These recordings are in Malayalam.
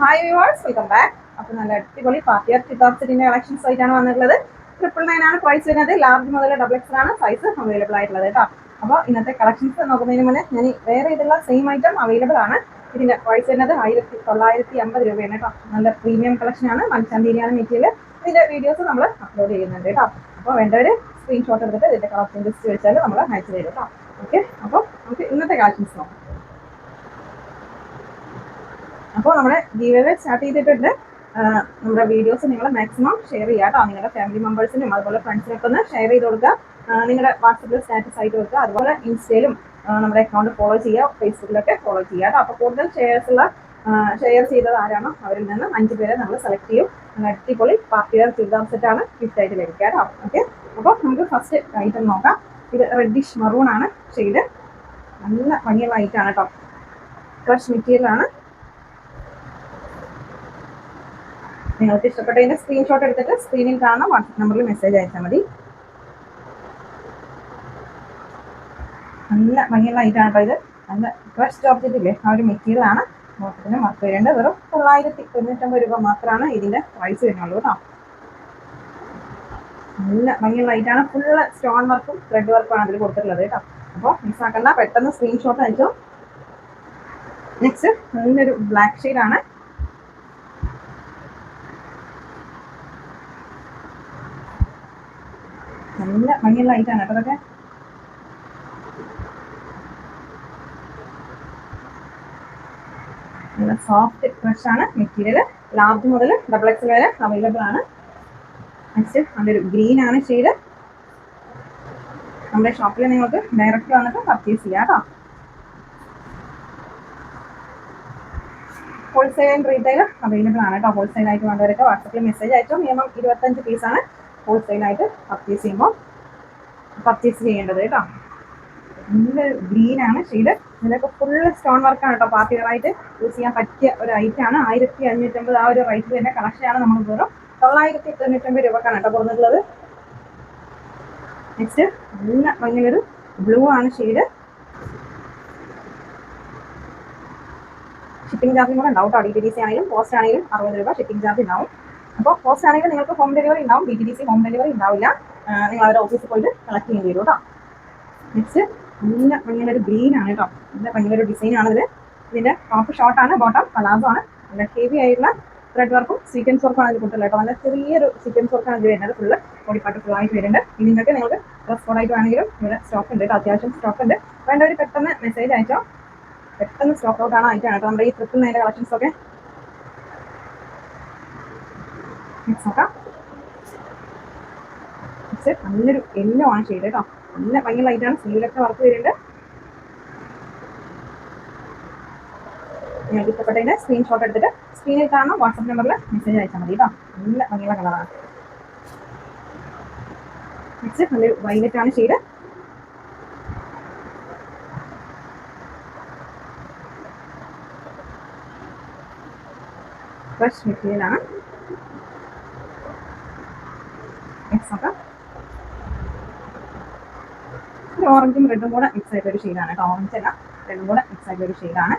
ഹായ് വ്യൂവേഴ്സ് വെൽക്കം ബാക്ക് അപ്പോൾ നല്ല അടിപൊളി പാർട്ടി ആർ ചിത്താർസിന്റെ കളക്ഷൻസ് ആയിട്ടാണ് വന്നിട്ടുള്ളത്. ട്രിപ്പിൾ നയൻ ആണ് പ്രൈസ് വരുന്നത്. ലാർജ് മുതൽ ഡബിൾ എക്സ് ആണ് സൈസ് അവൈലബിൾ ആയിട്ടുള്ളത് കേട്ടോ അപ്പോൾ ഇന്നത്തെ കളക്ഷൻസ് നോക്കുന്നതിന് മുന്നേ ഞാൻ വേറെ ഇതുള്ള സെയിം ഐറ്റം അവൈലബിൾ ആണ്. ഇതിന്റെ പ്രൈസ് വരുന്നത് ആയിരത്തി തൊള്ളായിരത്തി അമ്പത് രൂപയാണ് കേട്ടോ നല്ല പ്രീമിയം കളക്ഷൻ ആണ്. മൽച്ചാന്തീരിയാണ് മെറ്റീരിയൽ ഇതിന്റെ വീഡിയോസ് നമ്മൾ അപ്ലോഡ് ചെയ്യുന്നുണ്ട് കേട്ടോ അപ്പോൾ വേണ്ടവർ സ്ക്രീൻഷോട്ട് എടുത്തിട്ട് ഇതിന്റെ കളക്ഷൻ ലിസ്റ്റ് വെച്ചാൽ നമ്മൾ അയച്ചു തരും കേട്ടോ ഓക്കെ അപ്പോൾ നമുക്ക് ഇന്നത്തെ കളക്ഷൻസ് നോക്കാം. അപ്പോൾ നമ്മുടെ ഗീവേ സ്റ്റാർട്ട് ചെയ്തിട്ടുണ്ട്. നമ്മുടെ വീഡിയോസ് നിങ്ങൾ മാക്സിമം ഷെയർ ചെയ്യുക കേട്ടോ. നിങ്ങളുടെ ഫാമിലി മെമ്പേഴ്സിനും അതുപോലെ ഫ്രണ്ട്സിനൊക്കെ ഒന്ന് ഷെയർ ചെയ്ത് കൊടുക്കുക. നിങ്ങളുടെ വാട്സപ്പിൽ സ്റ്റാറ്റസ് ആയിട്ട് കൊടുക്കുക അതുപോലെ ഇൻസ്റ്റയിലും നമ്മുടെ അക്കൗണ്ട് ഫോളോ ചെയ്യുക. ഫേസ്ബുക്കിലൊക്കെ ഫോളോ ചെയ്യുക കേട്ടോ. അപ്പോൾ കൂടുതൽ ഷെയർസ് ഉള്ള ഷെയർ ചെയ്തത് ആരാണോ അവരിൽ നിന്ന് അഞ്ച് പേരെ നമ്മൾ സെലക്ട് ചെയ്യും. അടിപൊളി പാർട്ടി വെയർ ചുരിദാർ സെറ്റാണ് ഗിഫ്റ്റ് ആയിട്ട് ലഭിക്കുക കേട്ടോ. ഓക്കെ അപ്പോൾ നമുക്ക് ഫസ്റ്റ് ഐറ്റം നോക്കാം. ഇത് റെഡിഷ് മറൂൺ ആണ്. ഷെയ്ഡ് നല്ല ഭംഗിയുള്ള ഐറ്റാണ് കേട്ടോ. ക്രഷ് മെറ്റീരിയൽ ആണ് നിങ്ങൾക്ക് ഇഷ്ടപ്പെട്ടതിന്റെ സ്ക്രീൻഷോട്ട് എടുത്തിട്ട് സ്ക്രീനിൽ കാണുന്ന വാട്സപ്പ് നമ്പറിൽ മെസ്സേജ് അയച്ചാൽ മതി. നല്ല ഭംഗിയുള്ള ഐറ്റാണ് കേട്ടോ ഇത്. നല്ല ക്രഷ് ജോർജറ്റ് ഇല്ലേ? ആ ഒരു മെറ്റീരിയൽ ആണ്. മൊത്തത്തിന് വർക്ക് വരേണ്ടത് വെറും തൊള്ളായിരത്തി തൊണ്ണൂറ്റമ്പത് രൂപ മാത്രമാണ് ഇതിന്റെ പ്രൈസ് വരുന്നുള്ളൂ കേട്ടോ നല്ല ഭംഗിയുള്ള ഐറ്റാണ് ഫുള്ള് സ്റ്റോൺ വർക്കും ത്രെഡ് വർക്കും ആണ് അതിൽ കൊടുത്തിട്ടുള്ളത് കേട്ടോ അപ്പോൾ മിസ്സാക്കണ്ട പെട്ടെന്ന് സ്ക്രീൻഷോട്ട് അയച്ചു. നെക്സ്റ്റ് നല്ലൊരു ബ്ലാക്ക് ഷെയ്ഡ് നല്ല ഭംഗിയുള്ള ഐറ്റാണ് കേട്ടോ അതൊക്കെ നല്ല സോഫ്റ്റ് ഫ്രഷ് ആണ് മെറ്റീരിയൽ ലാർജ് മുതൽ ഡബിൾ എക്സ് വരെ അവൈലബിൾ ആണ്. നെക്സ്റ്റ് ഒരു ഗ്രീൻ ആണ് ഷെയ്ഡ് നമ്മുടെ ഷോപ്പിൽ നിങ്ങൾക്ക് ഡയറക്റ്റ് വന്നിട്ട് പർച്ചേസ് ചെയ്യാം കേട്ടോ ഹോൾസെയിൽ റീറ്റെയിൽ അവൈലബിൾ ആണ് കേട്ടോ ഹോൾസെയിൽ ആയിട്ട് വേണ്ടവരൊക്കെ വാട്സപ്പിൽ മെസ്സേജ് അയച്ചോ. മിനിമം ഇരുപത്തഞ്ച് പീസാണ് ഹോൾസെയിൽ ആയിട്ട് പർച്ചേസ് ചെയ്യുമ്പോൾ പർച്ചേസ് ചെയ്യേണ്ടത് കേട്ടോ. നല്ല ഗ്രീൻ ആണ്. ഷെയ്ഡ് ഇതിലൊക്കെ ഫുള്ള് സ്റ്റോൺ വർക്കാണ് കേട്ടോ. പാർട്ടി വെയറായിട്ട് യൂസ് ചെയ്യാൻ പറ്റിയ ഒരു ഐറ്റം ആണ്. ആയിരത്തി അഞ്ഞൂറ്റമ്പത് ആ ഒരു റേറ്റ് തന്നെ കളക്ഷനാണ് നമ്മൾ വെറും തൊള്ളായിരത്തി തൊണ്ണൂറ്റമ്പത് രൂപക്കാണ് കേട്ടോ കൊടുത്തിട്ടുള്ളത്. നെക്സ്റ്റ് നല്ല ഭയങ്കര ബ്ലൂ ആണ് ഷെയ്ഡ് ഷിപ്പിംഗ് ചാർജും കൂടെ ഉണ്ടാവും കേട്ടോ. ഡി ടി ഡി സി ആണെങ്കിലും പോസ്റ്റ് ആണെങ്കിലും അറുപത് രൂപ ഷിപ്പിംഗ് ചാർജ് ഉണ്ടാവും. അപ്പോൾ പോസ്റ്റ് ആണെങ്കിൽ നിങ്ങൾക്ക് ഹോം ഡെലിവറി ഉണ്ടാവും D T D C home delivery ഉണ്ടാവില്ല. നിങ്ങൾ അവരുടെ ഓഫീസിൽ പോയിട്ട് കളക്ട് ചെയ്യേണ്ടി വരും കേട്ടോ. നെക്സ്റ്റ് നല്ല ഭംഗിയുള്ളൊരു ഗ്രീൻ ആണ് കേട്ടോ. നല്ല ഭംഗിയുള്ളൊരു ഡിസൈൻ ആണ് ഇതിൽ ഇതിന്റെ ടോപ്പ് ഷോർട്ട് ആണ് ബോട്ടം പലാസോ ആണ്. നല്ല ഹെവി ആയിട്ടുള്ള ത്രെഡ് വർക്കും സീക്വൻസ് വർക്കും ആണ് ഇത് കൊടുത്തുള്ളത് കേട്ടോ. നല്ല ചെറിയൊരു സീക്വൻസ് വർക്കാണ് ഇത് വരുന്നത്. ഫുള്ള് ബോഡിപ്പാട്ട് ഫുൾ ആയിട്ട് വരുന്നുണ്ട്. ഇനി നിങ്ങൾക്ക് നിങ്ങൾക്ക് ഡ്രസ് കോഡായിട്ട് വേണമെങ്കിലും ഇവിടെ സ്റ്റോക്ക് ഉണ്ട് കേട്ടോ. അത്യാവശ്യം സ്റ്റോക്ക് ഉണ്ട്. വേണ്ടവർ പെട്ടെന്ന് മെസ്സേജ് അയച്ചോ. പെട്ടെന്ന് സ്റ്റോക്ക് ഔട്ട് ആണ് ആയിട്ടാണ് കേട്ടോ. നമ്മുടെ ഈ ട്രിപ്പിൽ നൈന്റെ കളക്ഷൻസ് ഒക്കെ നോക്കാം നല്ലൊരു യെല്ലോ ആണ് ചെയ്ത് കേട്ടോ. നല്ല ഭയങ്കര ലൈറ്റാണ് സ്ലീവിലൊക്കെ വർക്ക് വരുന്നുണ്ട്. നിങ്ങൾക്ക് ഇഷ്ടപ്പെട്ടതിന്റെ സ്ക്രീൻഷോട്ട് എടുത്തിട്ട് സ്ക്രീനിൽ കാണുന്ന വാട്സപ്പ് നമ്പറിൽ മെസ്സേജ് അയച്ചാൽ മതി കേട്ടോ. നല്ല ഭംഗിയുള്ള കളറാണ് നെക്സ്റ്റ് നല്ലൊരു വൈലറ്റ് ആണ് ചെയ്ത് ഫ്രഷ് മെറ്റീരിയൽ നോക്കാം ഒരു ഓറഞ്ചും റെഡും കൂടെ മിക്സ് ആയിട്ട് ഒരു ഷെയ്ഡാണ് കേട്ടോ. ഓറഞ്ച് അല്ല റെഡും കൂടെ മിക്സ് ആയിട്ട് ഒരു ഷെയ്ഡാണ്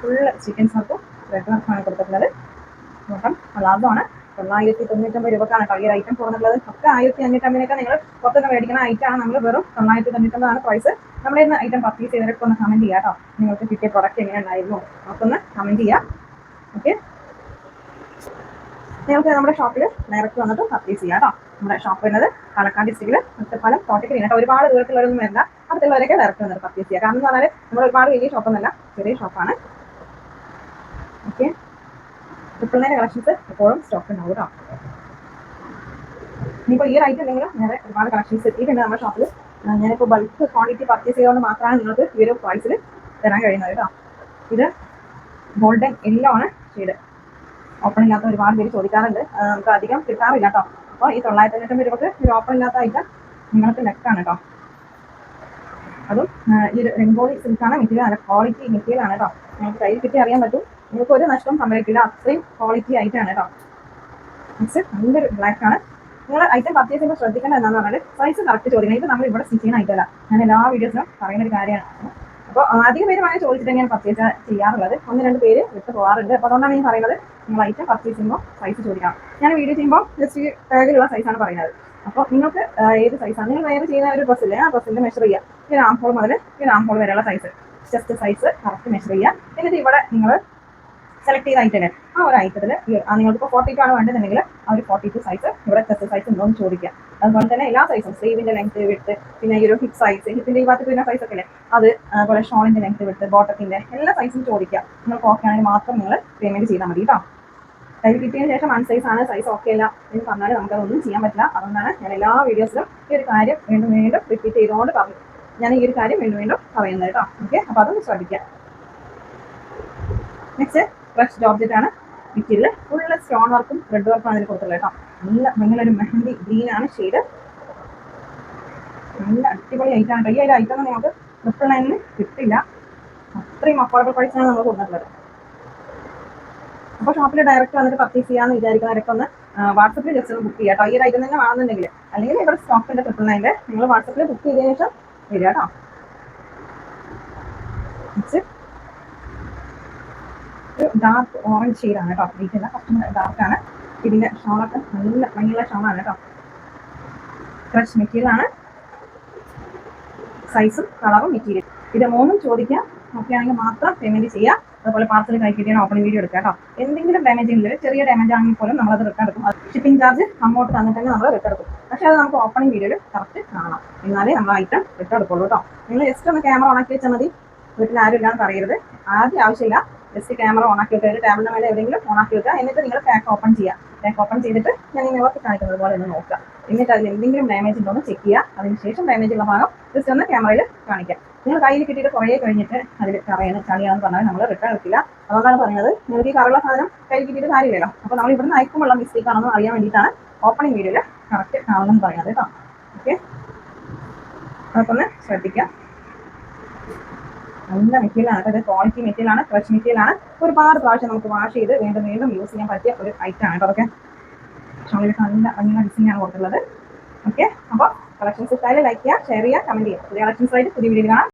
ഫുള്ള് ചിക്കൻ സർക്കും റെഡ് വർക്കാണ് കൊടുത്തിട്ടുള്ളത്. മൊത്തം അലാദോ ആണ്. തൊള്ളായിരത്തി തൊണ്ണൂറ്റമ്പത് രൂപക്കാണ് ഒരു ഐറ്റം പോകുന്നുള്ളത് ഒക്കെ ആയിരത്തി അഞ്ഞൂറ്റമ്പതിനൊക്കെ നിങ്ങൾ പുറത്തൊക്കെ മേടിക്കുന്ന ഐറ്റം ആണ്. നമ്മൾ വെറും തൊള്ളായിരത്തി തൊണ്ണൂറ്റമ്പതാണ് പ്രൈസ് നമ്മുടെ ഇന്ന് ഐറ്റം പർച്ചേസ് ചെയ്തിട്ട് ഒന്ന് കമന്റ് ചെയ്യാം കേട്ടോ. നിങ്ങൾക്ക് കിട്ടിയ പ്രൊഡക്റ്റ് എങ്ങനെ ഉണ്ടായിരുന്നു നമുക്കൊന്ന് കമന്റ് ചെയ്യാം. ഓക്കെ നിങ്ങൾക്ക് നമ്മുടെ ഷോപ്പിൽ ഡയറക്റ്റ് വന്നിട്ട് പർച്ചേസ് ചെയ്യാം കേട്ടോ. നമ്മുടെ ഷോപ്പ് വരുന്നത് പാലക്കാട് ഡിസ്ട്രിക്റ്റിൽ ഒറ്റപ്പാലം കോട്ടയ്ക്ക് കേട്ടോ ഒരുപാട് ദൂരത്തിലുള്ളവരൊന്നും വരില്ല അടുത്തുള്ളവരൊക്കെ ഡയറക്റ്റ് വന്നിട്ട് പർച്ചേസ് കാരണം എന്ന് പറഞ്ഞാൽ നമ്മൾ ഒരുപാട് വലിയ ഷോപ്പൊന്നല്ല ചെറിയ ഷോപ്പാണ് ഓക്കെ ട്രിപ്പിൾ നയൻ കളക്ഷൻസ് എപ്പോഴും സ്റ്റോക്ക് ഉണ്ടാവും കേട്ടോ ഇനിയിപ്പോൾ ഈ ഒരു ഐറ്റം വേറെ ഒരുപാട് കളക്ഷൻസ് എത്തിയിട്ടുണ്ട് നമ്മുടെ ഷോപ്പിൽ ഞാനിപ്പോൾ ബൾക്ക് ക്വാണ്ടിറ്റി പർച്ചേസ് ചെയ്തുകൊണ്ട് മാത്രമാണ് നിങ്ങൾക്ക് ഈ ഒരു പ്രൈസിൽ തരാൻ കഴിയുന്നത് കേട്ടോ ഇത് ഗോൾഡൻ യെല്ലോ ആണ്. ഷെയ്ഡ് ഓപ്പൺ ഇല്ലാത്ത ഒരുപാട് പേര് ചോദിക്കാറുണ്ട്. നമുക്ക് അധികം കിട്ടാറില്ല കേട്ടോ അപ്പോൾ ഈ തൊള്ളായിരത്തി തൊണ്ണൂറ്റമ്പത് രൂപക്ക് ഒരു ഓഫർ ഇല്ലാത്ത ഐറ്റം നിങ്ങൾക്ക് നെക്കാണ് കേട്ടോ അതും ഈ രംഗോളി സിൽക്കാണ് മെറ്റീരിയൽ നല്ല ക്വാളിറ്റി മെറ്റീരിയൽ ആണ് കേട്ടോ നിങ്ങൾക്ക് കയ്യിൽ കിട്ടി അറിയാൻ പറ്റും. നിങ്ങൾക്ക് ഒരു നഷ്ടം സംഭവിക്കില്ല. അത്രയും ക്വാളിറ്റി ആയിട്ടാണ് കേട്ടോ നെക്സ്റ്റ് നല്ലൊരു ബ്ലാക്ക് ആണ്. നിങ്ങൾ ഐറ്റം പർച്ചേസ് ചെയ്യുമ്പോൾ ശ്രദ്ധിക്കേണ്ട എന്താണെന്ന് പറഞ്ഞാൽ സൈസ് കറക്റ്റ് ചോദിക്കണം. ഇത് നമ്മൾ ഇവിടെ സ്റ്റിച്ച് ചെയ്യുന്ന ഐറ്റം അല്ല. ഞാൻ എല്ലാ വീഡിയോസിലും പറയുന്ന ഒരു കാര്യമാണ്. അപ്പോൾ ആദ്യം പേര് വാങ്ങി ചോദിച്ചിട്ട് ഞാൻ പർച്ചേസ് ചെയ്യാറുള്ളത്. ഒന്ന് രണ്ട് പേര് വിട്ട് പോകാറുണ്ട്. അപ്പോൾ അതുകൊണ്ടാണ് ഞാൻ പറയുന്നത് നിങ്ങൾ ഐറ്റം പർച്ചേസ് ചെയ്യുമ്പോൾ സൈസ് ചോദിക്കണം. ഞാൻ വീഡിയോ ചെയ്യുമ്പോൾ ജസ്റ്റ് ടാഗിലുള്ള സൈസാണ് പറയുന്നത്. അപ്പോൾ നിങ്ങൾക്ക് ഏത് സൈസാണ് നിങ്ങൾ വേറെ ചെയ്യുന്ന ഒരു ഡ്രസ്സില്ലേ ആ ഡ്രസ്സിന്റെ മെഷർ ചെയ്യുക. ഈ ഒരു ആം ഹോൾ മുതൽ ഈ ഒരു ആം ഹോൾ വരെയുള്ള size just size correct measure ചെയ്യുക. എന്നിട്ട് ഇവിടെ നിങ്ങൾ സെലക്ട് ചെയ്ത ഐറ്റം ആ ഒരു ഐറ്റത്തിൽ നിങ്ങൾക്ക് ഇപ്പോൾ ഫോർട്ടി ടു ആണ് വേണ്ടതെന്നുണ്ടെങ്കിൽ ആ ഒരു ഫോർട്ടി ടു സൈസ് ഇവിടെ ചെസ്റ്റ് സൈസ് ഉണ്ടോ എന്ന് ചോദിക്കുക. അതുപോലെ തന്നെ എല്ലാ സൈസും സ്ലീവിന്റെ ലെങ്ത് വിട്ട് പിന്നെ ഈ ഒരു ഹിപ്പ് സൈസ് ഹിപ്പിന്റെ ഈ ഭാഗത്ത് പിന്നെ സൈസ് ഒക്കെ അത് അതുപോലെ ഷോളിന്റെ ലെങ്ത് വിട്ട് ബോട്ടത്തിന്റെ എല്ലാ സൈസും ചോദിക്കുക. നിങ്ങൾക്ക് ഓക്കെ ആണെങ്കിൽ മാത്രം നിങ്ങൾ പേയ്മെന്റ് ചെയ്താൽ മതി കേട്ടോ കയ്യിൽ കിട്ടിയതിന് ശേഷം വൺ സൈസ് ആണ് സൈസ് ഓക്കെ അല്ല എന്ന് പറഞ്ഞാൽ നമുക്കതൊന്നും ചെയ്യാൻ പറ്റില്ല. അതുകൊണ്ടാണ് ഞാൻ എല്ലാ വീഡിയോസിലും ഈ ഒരു കാര്യം വീണ്ടും വീണ്ടും റിപ്പീറ്റ് ചെയ്തുകൊണ്ട് പറഞ്ഞു ഞാൻ ഈ ഒരു കാര്യം വീണ്ടും വീണ്ടും പറയുന്നത് കേട്ടോ ഓക്കെ അപ്പോൾ അതൊന്ന് ശ്രദ്ധിക്കുക. നെക്സ്റ്റ് ഫ്രഷ് ജോർജറ്റ് ആണ്. മെറ്റീരിയൽ ഫുള്ള് സ്റ്റോൺ വർക്കും ത്രെഡ് വർക്കും ആണ് ഇതിൽ കൊടുത്തുള്ളത് കേട്ടോ. നല്ല ഭംഗിയുള്ളൊരു മെഹന്തി ഗ്രീൻ ആണ് ഷെയ്ഡ് നല്ല അടിപൊളി ഐറ്റം ആണ്. ഈ ഒരു ഐറ്റം നമുക്ക് ട്രിപ്പിൾ നയനിന് കിട്ടില്ല. അത്രയും അഫോർഡബിൾ പ്രൈസാണ് നമ്മൾ കൊടുത്തിട്ടുള്ളത്. അപ്പോൾ ഷോപ്പിൽ ഡയറക്റ്റ് വന്നിട്ട് പർച്ചേസ് ചെയ്യാമെന്ന് വിചാരിക്കുന്നവരൊക്കെ ഒന്ന് വാട്സപ്പിൽ ജസ്റ്റ് ഒന്ന് ബുക്ക് ചെയ്യാം കേട്ടോ ഈ ഒരു ഐറ്റം തന്നെ വേണമെന്നുണ്ടെങ്കിൽ. അല്ലെങ്കിൽ ഇവിടെ സ്റ്റോക്കിന്റെ ട്രിപ്പിൾ നയന്റെ നിങ്ങൾ വാട്സപ്പിൽ ബുക്ക് ചെയ്തതിനു ശേഷം വരിക കേട്ടോ. ഡാർക്ക് ഓറഞ്ച് ഷെയ്ഡാണ് കേട്ടോ ഇരിക്കുന്ന കസ്റ്റമർ ആണ്. ഇതിന്റെ ഷോളൊക്കെ നല്ല ഭംഗിയുള്ള ഷോളാണ് കേട്ടോ. ഫ്രഷ് മെറ്റീരിയൽ ആണ്. സൈസും കളറും മെറ്റീരിയൽ ഇത് മൂന്നും ചോദിക്കാം. ഓക്കെ ആണെങ്കിൽ മാത്രം പേയ്മെന്റ് ചെയ്യുക അതുപോലെ പാർസൽ കൈ ഓപ്പൺ വീഡിയോ എടുക്കുക കേട്ടോ. എന്തെങ്കിലും ഡാമേജ് ഉണ്ടെങ്കിൽ ചെറിയ ഡാമേജ് ആണെങ്കിൽ പോലും നമ്മളത് റിട്ടേൺ എടുക്കും. ഷിപ്പിംഗ് ചാർജ് അങ്ങോട്ട് തന്നിട്ടുണ്ടെങ്കിൽ നമ്മൾ റിട്ടേൺ എടുക്കും. പക്ഷേ അത് നമുക്ക് ഓപ്പണിംഗ് വീഡിയോയിൽ കറക്റ്റ് കാണാം. എന്നാലേ നമ്മൾ ഐറ്റം റിട്ടേൺ എടുക്കുള്ളൂ കേട്ടോ. നിങ്ങൾ ജസ്റ്റ് ഒന്ന് ക്യാമറ ഓണാക്കി വെച്ചാൽ മതി. വീട്ടിൽ ആരും ഇല്ലാന്ന് പറയരുത്. ആദ്യം ആവശ്യമില്ല. ജസ്റ്റ് ക്യാമറ ഓണാക്കി വെക്കുക. ഒരു ടേബിളിന് മേലെ എവിടെയെങ്കിലും ഓണാക്കി വെക്കുക. എന്നിട്ട് നിങ്ങൾ പാക്ക് ഓപ്പൺ ചെയ്യുക. പാക്ക് ഓപ്പൺ ചെയ്തിട്ട് ഞാൻ ഈ നിവർത്തി കാണിക്കുന്നത് പോലെ ഒന്ന് നോക്കുക. എന്നിട്ട് അതിൽ എന്തെങ്കിലും ഡാമേജ് ഉണ്ടോ എന്ന് ചെക്ക് ചെയ്യുക. അതിനുശേഷം ഡാമേജ് ഉള്ള ഭാഗം ജസ്റ്റ് ഒന്ന് ക്യാമറയിൽ കാണിക്കുക നിങ്ങൾ കയ്യിൽ കിട്ടിയിട്ട് കുറേ കഴിഞ്ഞിട്ട് അതിൽ കറയാണ് ചളിയാണെന്ന് പറഞ്ഞാൽ നമ്മൾ റിട്ടേൺ എടുക്കില്ല. അതുകൊണ്ടാണ് പറയുന്നത് നിങ്ങൾക്ക് ഈ കറുള്ള സാധനം കയ്യിൽ കിട്ടിയിട്ട് കാര്യമില്ലല്ലോ. അപ്പോൾ നമ്മൾ ഇവിടുന്ന് അയക്കുമ്പോഴുള്ള മിസ്റ്റേക്ക് ആണെന്ന് അറിയാൻ വേണ്ടിയിട്ടാണ് ഓപ്പണിംഗ് വീഡിയോയിൽ കറക്റ്റ് കാണുമെന്ന് പറയുന്നത് കേട്ടോ. ഓക്കെ അതൊക്കെ ഒന്ന് ശ്രദ്ധിക്കുക നല്ല മെറ്റീരിയൽ ആണ്. അതായത് ക്വാളിറ്റി മെറ്റീരിയൽ ആണ് ഫ്രഷ് മെറ്റീരിയൽ ആണ്. ഒരുപാട് പ്രാവശ്യം നമുക്ക് വാഷ് ചെയ്ത് വീണ്ടും വീണ്ടും യൂസ് ചെയ്യാൻ പറ്റിയ ഒരു ഐറ്റം ആണ് കേട്ടോ അതൊക്കെ. ഷോളിലൊക്കെ നല്ല ഭംഗിയുള്ള ഡിസൈൻ ആണ് കൊടുത്തുള്ളത് ഓക്കെ അപ്പോൾ കളക്ഷൻസ് ഇട്ടാലും ലൈക്ക് ചെയ്യുക ഷെയർ ചെയ്യുക കമന്റ് ചെയ്യുക. പുതിയ കളക്ഷൻസ് ആയിട്ട് പുതിയ വീഡിയോ കാണാം.